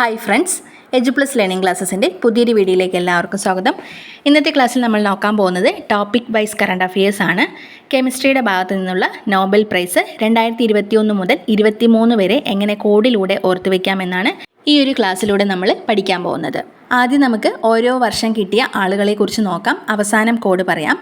Hi friends edu plus learning ക്ലാസ്സസിന്റെ പുതിയൊരു വീഡിയോയിലേക്ക് എല്ലാവർക്കും സ്വാഗതം. ഇന്നത്തെ ക്ലാസ്സിൽ നമ്മൾ നോക്കാൻ പോകുന്നത് ടോപ്പിക് വൈസ് കറണ്ട് അഫയേഴ്സ് ആണ്. കെമിസ്ട്രിയുടെ ഭാഗത്തു നിന്നുള്ള നോബൽ പ്രൈസ് രണ്ടായിരത്തി ഇരുപത്തി ഒന്ന് മുതൽ ഇരുപത്തിമൂന്ന് വരെ എങ്ങനെ കോഡിലൂടെ ഓർത്തുവെക്കാമെന്നാണ് ഈ ഒരു ക്ലാസ്സിലൂടെ നമ്മൾ പഠിക്കാൻ പോകുന്നത്. ആദ്യം നമുക്ക് ഓരോ വർഷം കിട്ടിയ ആളുകളെക്കുറിച്ച് നോക്കാം. അവസാനം കോഡ് പറയാം.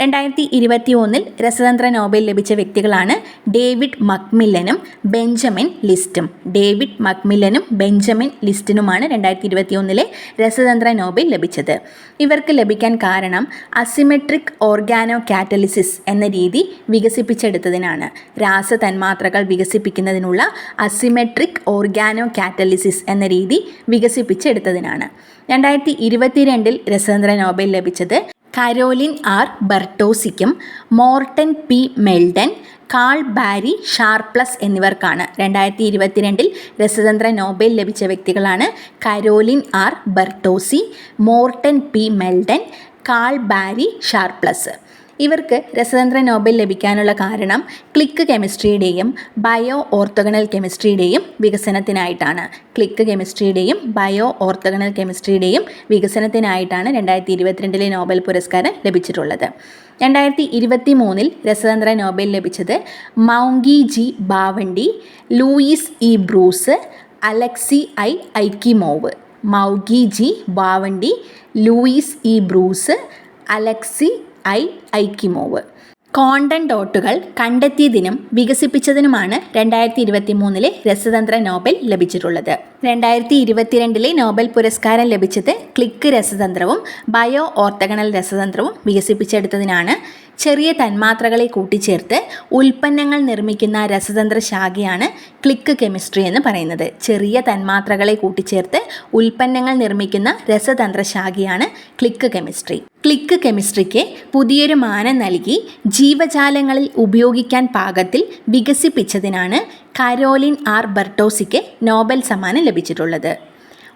രണ്ടായിരത്തി ഇരുപത്തി ഒന്നിൽ രസതന്ത്ര നോബൽ ലഭിച്ച വ്യക്തികളാണ് ഡേവിഡ് മക്മില്ലനും ബെഞ്ചമിൻ ലിസ്റ്റും. ഡേവിഡ് മക്മില്ലനും ബെഞ്ചമിൻ ലിസ്റ്റിനുമാണ് രണ്ടായിരത്തി ഇരുപത്തി ഒന്നിലെ രസതന്ത്ര നോബൽ ലഭിച്ചത്. ഇവർക്ക് ലഭിക്കാൻ കാരണം അസിമെട്രിക് ഓർഗാനോ കാറ്റലിസിസ് എന്ന രീതി വികസിപ്പിച്ചെടുത്തതിനാണ്. രാസ തന്മാത്രകൾ വികസിപ്പിക്കുന്നതിനുള്ള അസിമെട്രിക് ഓർഗാനോ കാറ്റലിസിസ് എന്ന രീതി വികസിപ്പിച്ചെടുത്തതിനാണ്. രണ്ടായിരത്തി ഇരുപത്തിരണ്ടിൽ രസതന്ത്ര നോബൽ ലഭിച്ചത് Carolyn R ബർട്ടോസിക്കും Morten P Meldal Karl Barry Sharpless എന്നിവർക്കാണ്. രണ്ടായിരത്തി ഇരുപത്തിരണ്ടിൽ രസതന്ത്ര നോബൽ ലഭിച്ച വ്യക്തികളാണ് Carolyn R Bertozzi Morten P Meldal Karl Barry Sharpless. ഇവർക്ക് രസതന്ത്ര നോബൽ ലഭിക്കാനുള്ള കാരണം ക്ലിക്ക് കെമിസ്ട്രിയുടെയും ബയോ ഓർത്തഗണൽ കെമിസ്ട്രിയുടെയും വികസനത്തിനായിട്ടാണ്. ക്ലിക്ക് കെമിസ്ട്രിയുടെയും ബയോ ഓർത്തഗണൽ കെമിസ്ട്രിയുടെയും വികസനത്തിനായിട്ടാണ് രണ്ടായിരത്തി ഇരുപത്തിരണ്ടിലെ നോബൽ പുരസ്കാരം ലഭിച്ചിട്ടുള്ളത്. രണ്ടായിരത്തി ഇരുപത്തി മൂന്നിൽ രസതന്ത്ര നോബൽ ലഭിച്ചത് Moungi G Bawendi Louis E Brus Alexei I Ekimov. Moungi G Bawendi Louis E Brus Alexei I Ekimov quantum ഡോട്ടുകൾ കണ്ടെത്തിയതിനും വികസിപ്പിച്ചതിനുമാണ് രണ്ടായിരത്തി ഇരുപത്തി മൂന്നിലെ രസതന്ത്ര നോബൽ ലഭിച്ചിട്ടുള്ളത്. രണ്ടായിരത്തി ഇരുപത്തിരണ്ടിലെ നോബൽ പുരസ്കാരം ലഭിച്ചത് ക്ലിക്ക് രസതന്ത്രവും ബയോ ഓർത്തഗണൽ രസതന്ത്രവും വികസിപ്പിച്ചെടുത്തതിനാണ് ചെറിയ തന്മാത്രകളെ കൂട്ടിച്ചേർത്ത് ഉൽപ്പന്നങ്ങൾ നിർമ്മിക്കുന്ന രസതന്ത്ര ശാഖയാണ് ക്ലിക്ക് കെമിസ്ട്രി എന്ന് പറയുന്നത്. ചെറിയ തന്മാത്രകളെ കൂട്ടിച്ചേർത്ത് ഉൽപ്പന്നങ്ങൾ നിർമ്മിക്കുന്ന രസതന്ത്ര ശാഖയാണ് ക്ലിക്ക് കെമിസ്ട്രി. ക്ലിക്ക് കെമിസ്ട്രിക്ക് പുതിയൊരു മാനം നൽകി ജീവജാലങ്ങളിൽ ഉപയോഗിക്കാൻ പാകത്തിൽ വികസിപ്പിച്ചതിനാണ് കരോലിൻ ആർ ബർട്ടോസിക്ക് നോബൽ സമ്മാനം ലഭിച്ചിട്ടുള്ളത്.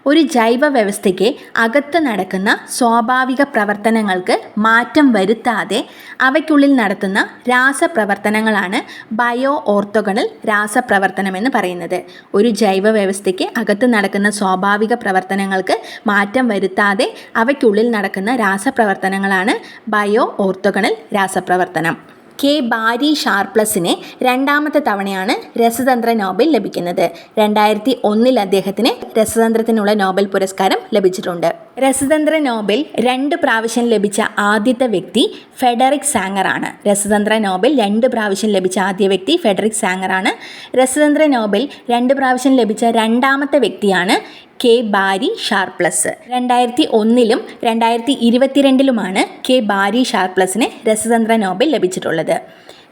ഒരു ജൈവ വ്യവസ്ഥയ്ക്ക് അകത്ത് നടക്കുന്ന സ്വാഭാവിക പ്രവർത്തനങ്ങൾക്ക് മാറ്റം വരുത്താതെ അവയ്ക്കുള്ളിൽ നടത്തുന്ന രാസപ്രവർത്തനങ്ങളാണ് ബയോ ഓർത്തോഗണൽ രാസപ്രവർത്തനം എന്ന് പറയുന്നത്. ഒരു ജൈവ വ്യവസ്ഥയ്ക്ക് അകത്ത് നടക്കുന്ന സ്വാഭാവിക പ്രവർത്തനങ്ങൾക്ക് മാറ്റം വരുത്താതെ അവയ്ക്കുള്ളിൽ നടക്കുന്ന രാസപ്രവർത്തനങ്ങളാണ് ബയോ ഓർത്തോഗണൽ രാസപ്രവർത്തനം. കെ ബാരി ഷാർപ്ലസിനെ രണ്ടാമത്തെ തവണയാണ് രസതന്ത്ര നോബൽ ലഭിക്കുന്നത്. രണ്ടായിരത്തി ഒന്നിൽ അദ്ദേഹത്തിന് രസതന്ത്രത്തിനുള്ള നോബൽ പുരസ്കാരം ലഭിച്ചിട്ടുണ്ട്. രസതന്ത്ര നോബൽ രണ്ട് പ്രാവശ്യം ലഭിച്ച ആദ്യത്തെ വ്യക്തി ഫെഡറിക് സാങ്ങർ ആണ്. രസതന്ത്ര നോബൽ രണ്ട് പ്രാവശ്യം ലഭിച്ച ആദ്യ വ്യക്തി ഫെഡറിക് സാങ്ങർ ആണ്. രസതന്ത്ര നോബൽ രണ്ട് പ്രാവശ്യം ലഭിച്ച രണ്ടാമത്തെ വ്യക്തിയാണ് കെ ബാരി ഷാർപ്ലസ്. രണ്ടായിരത്തി ഒന്നിലും രണ്ടായിരത്തി ഇരുപത്തിരണ്ടിലുമാണ് കെ ബാരി ഷാർപ്ലസിന് രസതന്ത്ര നോബൽ ലഭിച്ചിട്ടുള്ളത്.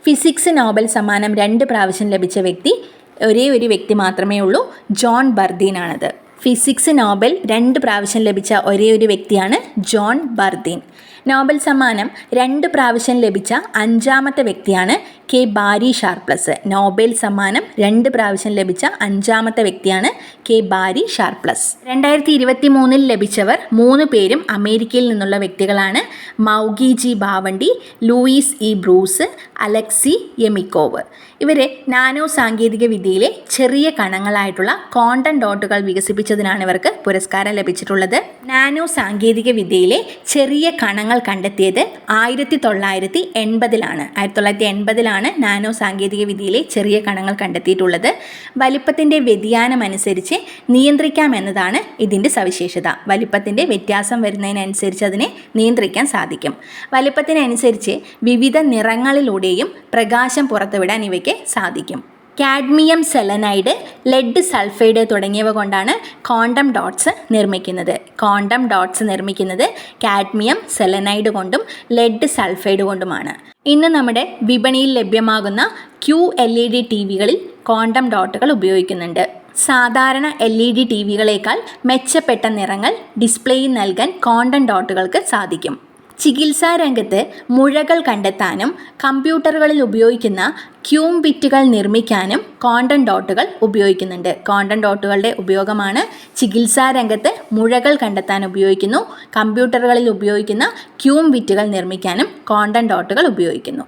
ഫിസിക്സ് നോബൽ സമ്മാനം രണ്ട് പ്രാവശ്യം ലഭിച്ച വ്യക്തി ഒരേ ഒരു വ്യക്തി മാത്രമേ ഉള്ളൂ ജോൺ ബർദീനാണത്. ഫിസിക്സ് നോബൽ രണ്ട് പ്രാവശ്യം ലഭിച്ച ഒരേ ഒരു വ്യക്തിയാണ് ജോൺ ബർദീൻ. നോബൽ സമ്മാനം രണ്ട് പ്രാവശ്യം ലഭിച്ച അഞ്ചാമത്തെ വ്യക്തിയാണ് കെ ബാരി ഷാർപ്ലസ്. നോബൽ സമ്മാനം രണ്ട് പ്രാവശ്യം ലഭിച്ച അഞ്ചാമത്തെ വ്യക്തിയാണ് കെ ബാരി ഷാർപ്ലസ്. രണ്ടായിരത്തി ഇരുപത്തി മൂന്നിൽ ലഭിച്ചവർ മൂന്ന് പേരും അമേരിക്കയിൽ നിന്നുള്ള വ്യക്തികളാണ്. Moungi G Bawendi Louis E Brus Alexei യെമിക്കോവ്. ഇവരെ നാനോ സാങ്കേതിക വിദ്യയിലെ ചെറിയ കണങ്ങളായിട്ടുള്ള കോണ്ടൻ ഡോട്ടുകൾ വികസിപ്പിച്ചതിനാണ് ഇവർക്ക് പുരസ്കാരം ലഭിച്ചിട്ടുള്ളത്. നാനോ സാങ്കേതിക വിദ്യയിലെ ചെറിയ കണങ്ങൾ കണ്ടെത്തിയത് ആയിരത്തി തൊള്ളായിരത്തി എൺപതിലാണ് ആയിരത്തി തൊള്ളായിരത്തി എൺപതിലാണ് നാനോ സാങ്കേതിക വിദ്യയിലെ ചെറിയ കണങ്ങൾ കണ്ടെത്തിയിട്ടുള്ളത്. വലിപ്പത്തിന്റെ വ്യതിയാനം അനുസരിച്ച് നിയന്ത്രിക്കാമെന്നതാണ് ഇതിന്റെ സവിശേഷത. വലിപ്പത്തിന്റെ വ്യത്യാസം വരുന്നതിനനുസരിച്ച് അതിനെ നിയന്ത്രിക്കാൻ സാധിക്കും. വലിപ്പത്തിനനുസരിച്ച് വിവിധ നിറങ്ങളിലൂടെയും പ്രകാശം പുറത്തുവിടാൻ ഇവയ്ക്ക് സാധിക്കും. കാഡ്മിയം സെലനൈഡ് ലെഡ് സൾഫൈഡ് തുടങ്ങിയവ കൊണ്ടാണ് കോണ്ടം ഡോട്ട്സ് നിർമ്മിക്കുന്നത്. കോണ്ടം ഡോട്ട്സ് നിർമ്മിക്കുന്നത് കാഡ്മിയം സെലനൈഡ് കൊണ്ടും ലെഡ് സൾഫൈഡ് കൊണ്ടുമാണ്. ഇന്ന് നമ്മുടെ വിപണിയിൽ ലഭ്യമാകുന്ന Q L E D T വികളിൽ condom ഡോട്ടുകൾ ഉപയോഗിക്കുന്നുണ്ട്. സാധാരണ എൽ ഇ ഡി ടി വികളേക്കാൾ മെച്ചപ്പെട്ട നിറങ്ങൾ ഡിസ്പ്ലേയിൽ നൽകാൻ കോണ്ടൻ ഡോട്ടുകൾക്ക് സാധിക്കും. ചികിത്സാ രംഗത്ത് മുഴകൾ കണ്ടെത്താനും കമ്പ്യൂട്ടറുകളിൽ ഉപയോഗിക്കുന്ന ക്യൂം ബിറ്റുകൾ നിർമ്മിക്കാനും കോണ്ടൻ ഡോട്ടുകൾ ഉപയോഗിക്കുന്നുണ്ട്. കോണ്ടൻ ഡോട്ടുകളുടെ ഉപയോഗമാണ് ചികിത്സാ രംഗത്ത് മുഴകൾ കണ്ടെത്താൻ ഉപയോഗിക്കുന്നു. കമ്പ്യൂട്ടറുകളിൽ ഉപയോഗിക്കുന്ന ക്യൂം ബിറ്റുകൾ നിർമ്മിക്കാനും കോണ്ടൻ ഡോട്ടുകൾ ഉപയോഗിക്കുന്നു.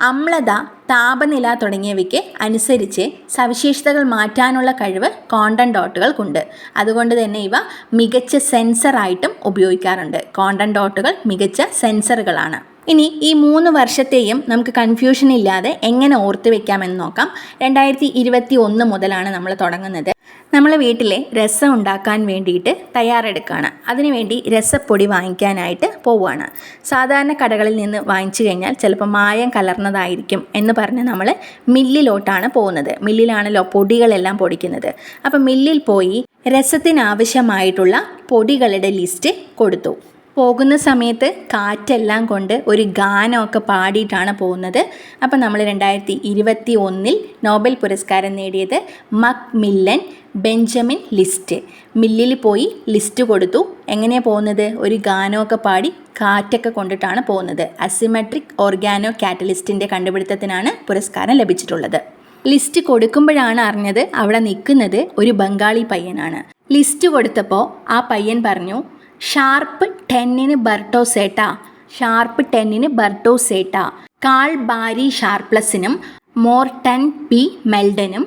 അമ്ലത താപനില തുടങ്ങിയവയ്ക്ക് അനുസരിച്ച് സവിശേഷതകൾ മാറ്റാനുള്ള കഴിവ് കോണ്ടൻ ഡോട്ടുകൾക്കുണ്ട് അതുകൊണ്ട് തന്നെ ഇവ മികച്ച സെൻസറായിട്ടും ഉപയോഗിക്കാറുണ്ട്. കോണ്ടൻ ഡോട്ടുകൾ മികച്ച സെൻസറുകളാണ് ഇനി ഈ മൂന്ന് വർഷത്തെയും നമുക്ക് കൺഫ്യൂഷൻ ഇല്ലാതെ എങ്ങനെ ഓർത്ത് വെക്കാമെന്ന് നോക്കാം. രണ്ടായിരത്തി ഇരുപത്തി ഒന്ന് മുതലാണ് നമ്മൾ തുടങ്ങുന്നത്. നമ്മൾ വീട്ടിലെ രസം ഉണ്ടാക്കാൻ വേണ്ടിയിട്ട് തയ്യാറെടുക്കുകയാണ് അതിനുവേണ്ടി രസപ്പൊടി വാങ്ങിക്കാനായിട്ട് പോവുകയാണ്. സാധാരണ കടകളിൽ നിന്ന് വാങ്ങിച്ചു കഴിഞ്ഞാൽ ചിലപ്പോൾ മായം കലർന്നതായിരിക്കും എന്ന് പറഞ്ഞ് നമ്മൾ മില്ലിലോട്ടാണ് പോകുന്നത്. മില്ലിലാണല്ലോ പൊടികളെല്ലാം പൊടിക്കുന്നത്. അപ്പോൾ മില്ലിൽ പോയി രസത്തിനാവശ്യമായിട്ടുള്ള പൊടികളുടെ ലിസ്റ്റ് കൊടുത്തു. പോകുന്ന സമയത്ത് കാറ്റെല്ലാം കൊണ്ട് ഒരു ഗാനമൊക്കെ പാടിയിട്ടാണ് പോകുന്നത്. അപ്പോൾ നമ്മൾ രണ്ടായിരത്തി ഇരുപത്തി ഒന്നിൽ നോബൽ പുരസ്കാരം നേടിയത് മക് മില്ലൻ ബെഞ്ചമിൻ ലിസ്റ്റ്. മില്ലിൽ പോയി ലിസ്റ്റ് കൊടുത്തു. എങ്ങനെയാണ് പോകുന്നത്? ഒരു ഗാനമൊക്കെ പാടി കാറ്റൊക്കെ കൊണ്ടിട്ടാണ് പോകുന്നത്. അസിമെട്രിക് ഓർഗാനോ കാറ്റലിസ്റ്റിന്റെ കണ്ടുപിടുത്തത്തിനാണ് പുരസ്കാരം ലഭിച്ചിട്ടുള്ളത്. ലിസ്റ്റ് കൊടുക്കുമ്പോഴാണ് അറിഞ്ഞത് അവിടെ നിൽക്കുന്നത് ഒരു ബംഗാളി പയ്യനാണ്. ലിസ്റ്റ് കൊടുത്തപ്പോൾ ആ പയ്യൻ പറഞ്ഞു ഷാർപ്പ് ടെന്നിന് ബർട്ടോസേട്ട. ഷാർപ്പ് ടെന്നിന് ബർട്ടോസേട്ട. കാൾ ബാരി ഷാർപ്ലസിനും മോർട്ടൻ പി മെൽഡനും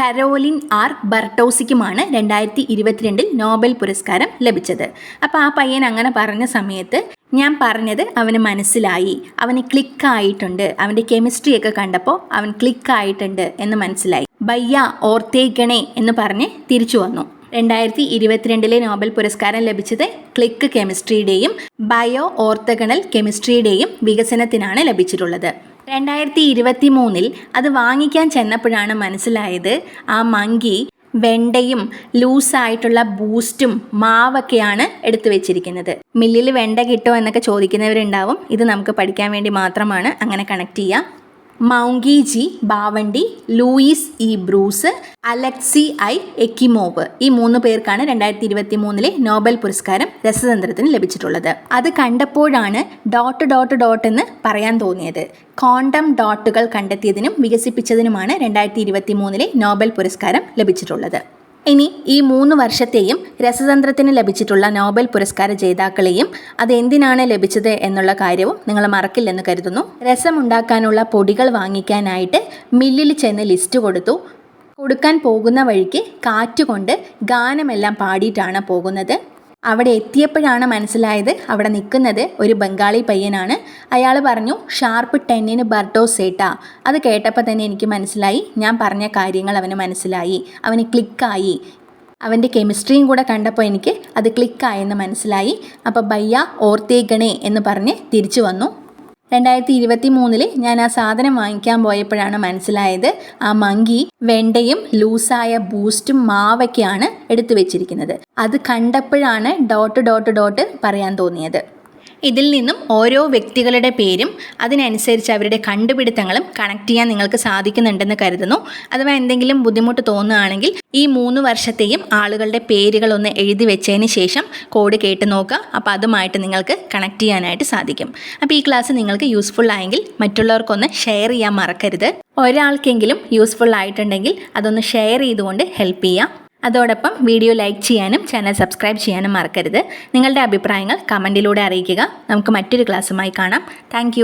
കരോലിൻ ആർ ബർട്ടോസിക്കുമാണ് രണ്ടായിരത്തി ഇരുപത്തിരണ്ടിൽ നോബൽ പുരസ്കാരം ലഭിച്ചത്. അപ്പോൾ ആ പയ്യൻ അങ്ങനെ പറഞ്ഞ സമയത്ത് ഞാൻ പറഞ്ഞത് അവന് മനസ്സിലായി. അവന് ക്ലിക്കായിട്ടുണ്ട്. അവന്റെ കെമിസ്ട്രിയൊക്കെ കണ്ടപ്പോൾ അവൻ ക്ലിക്കായിട്ടുണ്ട് എന്ന് മനസ്സിലായി. ബയ്യ ഓർത്തേക്കണേ എന്ന് പറഞ്ഞ് തിരിച്ചു വന്നു. രണ്ടായിരത്തി ഇരുപത്തിരണ്ടിലെ നോബൽ പുരസ്കാരം ലഭിച്ചത് ക്ലിക്ക് കെമിസ്ട്രിയുടെയും ബയോ ഓർത്തഗണൽ കെമിസ്ട്രിയുടെയും വികസനത്തിനാണ് ലഭിച്ചിട്ടുള്ളത്. രണ്ടായിരത്തി ഇരുപത്തി മൂന്നിൽ അത് വാങ്ങിക്കാൻ ചെന്നപ്പോഴാണ് മനസ്സിലായത് ആ മങ്കി വെണ്ടയും ലൂസായിട്ടുള്ള ബൂസ്റ്റും മാവൊക്കെയാണ് എടുത്തു വെച്ചിരിക്കുന്നത്. മില്ലിൽ വെണ്ട കിട്ടുമോ എന്നൊക്കെ ചോദിക്കുന്നവരുണ്ടാവും. ഇത് നമുക്ക് പഠിക്കാൻ വേണ്ടി മാത്രമാണ്. അങ്ങനെ കണക്ട് ചെയ്യുക Moungi G Bawendi Louis E Brus Alexei I Ekimov ഈ മൂന്ന് പേർക്കാണ് രണ്ടായിരത്തി ഇരുപത്തി മൂന്നിലെ നോബൽ പുരസ്കാരം രസതന്ത്രത്തിന് ലഭിച്ചിട്ടുള്ളത്. അത് കണ്ടപ്പോഴാണ് ഡോട്ട് ഡോട്ട് ഡോട്ട് എന്ന് പറയാൻ തോന്നിയത്. ക്വാണ്ടം ഡോട്ടുകൾ കണ്ടെത്തിയതിനും വികസിപ്പിച്ചതിനുമാണ് രണ്ടായിരത്തി ഇരുപത്തി മൂന്നിലെ നോബൽ പുരസ്കാരം ലഭിച്ചിട്ടുള്ളത്. ഇനി ഈ മൂന്ന് വർഷത്തെയും രസതന്ത്രത്തിന് ലഭിച്ചിട്ടുള്ള നോബൽ പുരസ്കാര ജേതാക്കളെയും അത് എന്തിനാണ് ലഭിച്ചത് എന്നുള്ള കാര്യവും നിങ്ങൾ മറക്കില്ലെന്ന് കരുതുന്നു. രസമുണ്ടാക്കാനുള്ള പൊടികൾ വാങ്ങിക്കാനായിട്ട് മില്ലിൽ ചെന്ന് ലിസ്റ്റ് കൊടുത്തു. കൊടുക്കാൻ പോകുന്ന വഴിക്ക് കാറ്റുകൊണ്ട് ഗാനമെല്ലാം പാടിയിട്ടാണ് പോകുന്നത്. അവിടെ എത്തിയപ്പോഴാണ് മനസ്സിലായത് അവിടെ നിൽക്കുന്നത് ഒരു ബംഗാളി പയ്യനാണ്. അയാൾ പറഞ്ഞു ഷാർപ്പ് ടെന്നിന് ബർട്ടോ സേട്ട. അത് കേട്ടപ്പോൾ തന്നെ എനിക്ക് മനസ്സിലായി. ഞാൻ പറഞ്ഞ കാര്യങ്ങൾ അവന് മനസ്സിലായി. അവന് ക്ലിക്കായി. അവന്റെ കെമിസ്ട്രിയും കൂടെ കണ്ടപ്പോൾ എനിക്ക് അത് ക്ലിക്കായെന്ന് മനസ്സിലായി. അപ്പോൾ ബയ്യ ഓർത്തേഗണേ എന്ന് പറഞ്ഞ് തിരിച്ചു വന്നു. രണ്ടായിരത്തി ഇരുപത്തി മൂന്നിൽ ഞാൻ ആ സാധനം വാങ്ങിക്കാൻ പോയപ്പോഴാണ് മനസ്സിലായത് ആ മങ്കി വെണ്ടയും ലൂസായ ബൂസ്റ്റും മാവൊക്കെയാണ് എടുത്തു വെച്ചിരിക്കുന്നത് അത് കണ്ടപ്പോഴാണ് ഡോട്ട് ഡോട്ട് ഡോട്ട് പറയാൻ തോന്നിയത്. ഇതിൽ നിന്നും ഓരോ വ്യക്തികളുടെ പേരും അതിനനുസരിച്ച് അവരുടെ കണ്ടുപിടുത്തങ്ങളും കണക്ട് ചെയ്യാൻ നിങ്ങൾക്ക് സാധിക്കുന്നുണ്ടെന്ന് കരുതുന്നു. അഥവാ എന്തെങ്കിലും ബുദ്ധിമുട്ട് തോന്നുകയാണെങ്കിൽ ഈ മൂന്ന് വർഷത്തെയും ആളുകളുടെ പേരുകൾ ഒന്ന് എഴുതി വെച്ചതിന് ശേഷം കോഡ് കേട്ട് നോക്കുക. അപ്പോൾ അതുമായിട്ട് നിങ്ങൾക്ക് കണക്ട് ചെയ്യാനായിട്ട് സാധിക്കും. അപ്പോൾ ഈ ക്ലാസ് നിങ്ങൾക്ക് യൂസ്ഫുൾ ആയെങ്കിൽ മറ്റുള്ളവർക്കൊന്ന് ഷെയർ ചെയ്യാൻ മറക്കരുത്. ഒരാൾക്കെങ്കിലും യൂസ്ഫുൾ ആയിട്ടുണ്ടെങ്കിൽ അതൊന്ന് ഷെയർ ചെയ്തുകൊണ്ട് ഹെൽപ്പ് ചെയ്യാം. അതോടൊപ്പം വീഡിയോ ലൈക്ക് ചെയ്യാനും ചാനൽ സബ്സ്ക്രൈബ് ചെയ്യാനും മറക്കരുത്. നിങ്ങളുടെ അഭിപ്രായങ്ങൾ കമന്റിലൂടെ അറിയിക്കുക. നമുക്ക് മറ്റൊരു ക്ലാസ്സുമായി കാണാം. താങ്ക്